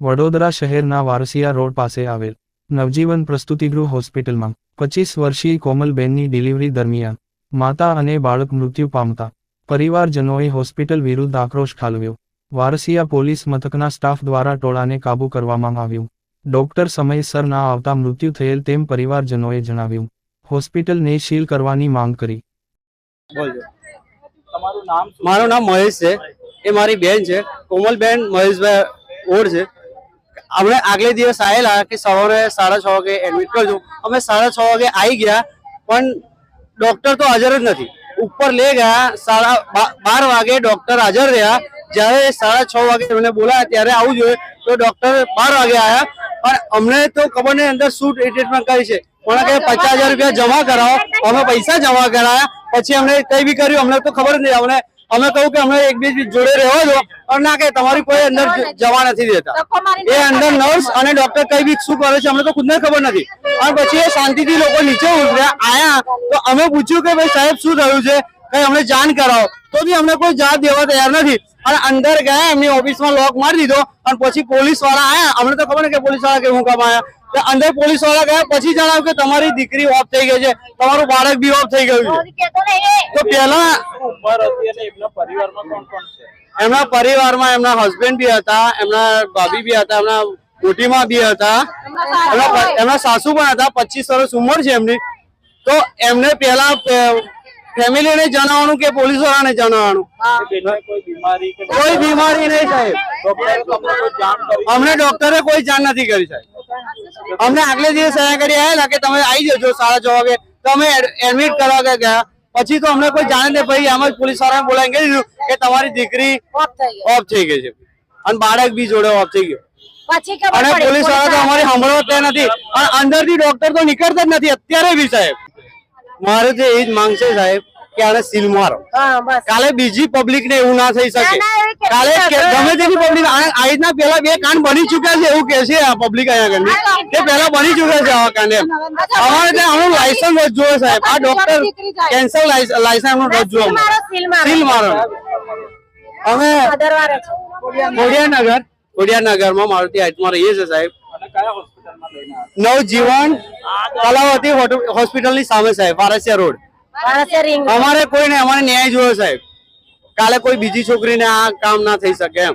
વડોદરા શહેરના વારસિયા રોડ પાસે આવેલ નવજીવન પ્રસ્તુતિગૃહ હોસ્પિટલમાં પચીસ વર્ષીય કોમલબેનની ડિલિવરી દરમિયાન માતા અને બાળક મૃત્યુ પામતા પરિવારજનોએ હોસ્પિટલ વિરુદ્ધ આક્રોશ ઠાલવ્યો. વારસિયા પોલીસ મથકના સ્ટાફ દ્વારા ટોળાને કાબૂ કરવામાં આવ્યું. ડોક્ટર સમયસર ના આવતા મૃત્યુ થયેલ તેમ પરિવારજનોએ જણાવ્યું. હોસ્પિટલને સીલ કરવાની માંગ કરી. મારું નામ મહેશ છે. એ મારી બેન છે. કોમલબેન મહેશભાઈ ઓડ છે. આપણે આગલે દિવસ આવેલા કે સવારે સાડા છ વાગે એડમિટ કરજો. અમે સાડા છ વાગે આવી ગયા, પણ ડોક્ટર તો હાજર જ નથી. ઉપર લઈ ગયા, સાડા બાર વાગે ડોક્ટર હાજર રહ્યા. જ્યારે સાડા છ વાગે એમને બોલાયા, ત્યારે આવું જોઈએ તો ડોક્ટર બાર વાગે આવ્યા પણ અમને તો ખબર નહીં અંદર શું ટ્રીટમેન્ટ કરી છે. પણ કે પચાસ હજાર રૂપિયા જમા કરાવો. અમે પૈસા જમા કરાયા. પછી અમને કઈ બી કર્યું, અમને તો ખબર જ નહીં. અમને અમે કહું કે અમે એકબીજી જોડે રહેવા દો અને ના કે તમારી કોઈ અંદર જવા નથી દેતા. એ અંદર નર્સ અને ડોક્ટર કઈ બી શું કરે છે અમને તો ખુદને ખબર નથી. અને પછી એ શાંતિથી લોકો નીચે ઉતર્યા આયા. તો અમે પૂછ્યું કે ભાઈ સાહેબ શું થયું છે? કઈ અમને જાણ કરાવો. તો બી અમને કોઈ જાત દેવા તૈયાર નથી. અને અંદર ગયા એમની ઓફિસમાં લોક મારી દીધો. અને પછી પોલીસવાળા આયા. અમને તો ખબર ને કે પોલીસવાળા કેવું કામ આયા. અંદર પોલીસવાળા ગયા. પછી જણાવ્યું કે તમારી દીકરી ઓફ થઈ ગઈ છે. તમારું બાળક બી ઓફ થઈ ગયું છે. તો પહેલા ઉંમર હતી અને એમના પરિવારમાં કોણ કોણ છે? એમના પરિવારમાં એમના હસબન્ડ બી હતા એમના ભાભી બી હતા એમના મોટીમાં બી હતા. એમના સાસુ પણ હતા પચીસ વર્ષ ઉંમર છે એમની. તો એમને પેલા ફેમિલીને જણાવવાનું કે પોલીસ વાળાને જણાવવાનું? કોઈ બીમારી નહીં સાહેબ અમને ડોક્ટરે કોઈ જાણ નથી કરી સાહેબ. અમને આગલે દિવસ અહીંયા કરી આવેલા કે તમે આવી જજો સાડા છ વાગે. તમે એડમિટ કરવા ગયા. પછી તો અમને કોઈ જાણે પછી એમ જ પોલીસ વાળાને બોલાવી દીધું કે તમારી દીકરી ઓફ થઈ ગઈ. છે. અને બાળક બી જોડે ઓફ થઈ ગયો. અને પોલીસવાળા તો અમારી સાંભળવા નથી. અને અંદરથી ડોક્ટર તો નીકળતા જ નથી અત્યારે બી સાહેબ. મારે તો એ જ માંગ છે સાહેબ કે આને સીલ મારો. કાલે બીજી પબ્લિક ને એવું ના થઈ શકે. કાલે ગમે તેની પબ્લિક આ રીતના પેલા બે કાંડ બની ચુક્યા છે એવું કે છે આ પબ્લિક અહીંયા આગળ કે પેલા બની ચુક્યા છે આવા કાંડ એમ અમારે ત્યાં આનું લાયસન્સ જ જોવે સાહેબ. આ ડોક્ટર કેન્સર લાયસન્સ એમનું રદ સીલ મારો, સીલ અમે ખોડિયાનગર ખોડિયાનગરમાં મારુતિ હાઇટમાં રહીએ છીએ સાહેબ? નવજીવન કલાવતી હોસ્પિટલની સામે સાહેબ વારસિયા રોડ. અમારે કોઈ નહીં અમારે ન્યાય જોયો સાહેબ. કાલે કોઈ બીજી છોકરીને આ કામ ના થઈ શકે એમ.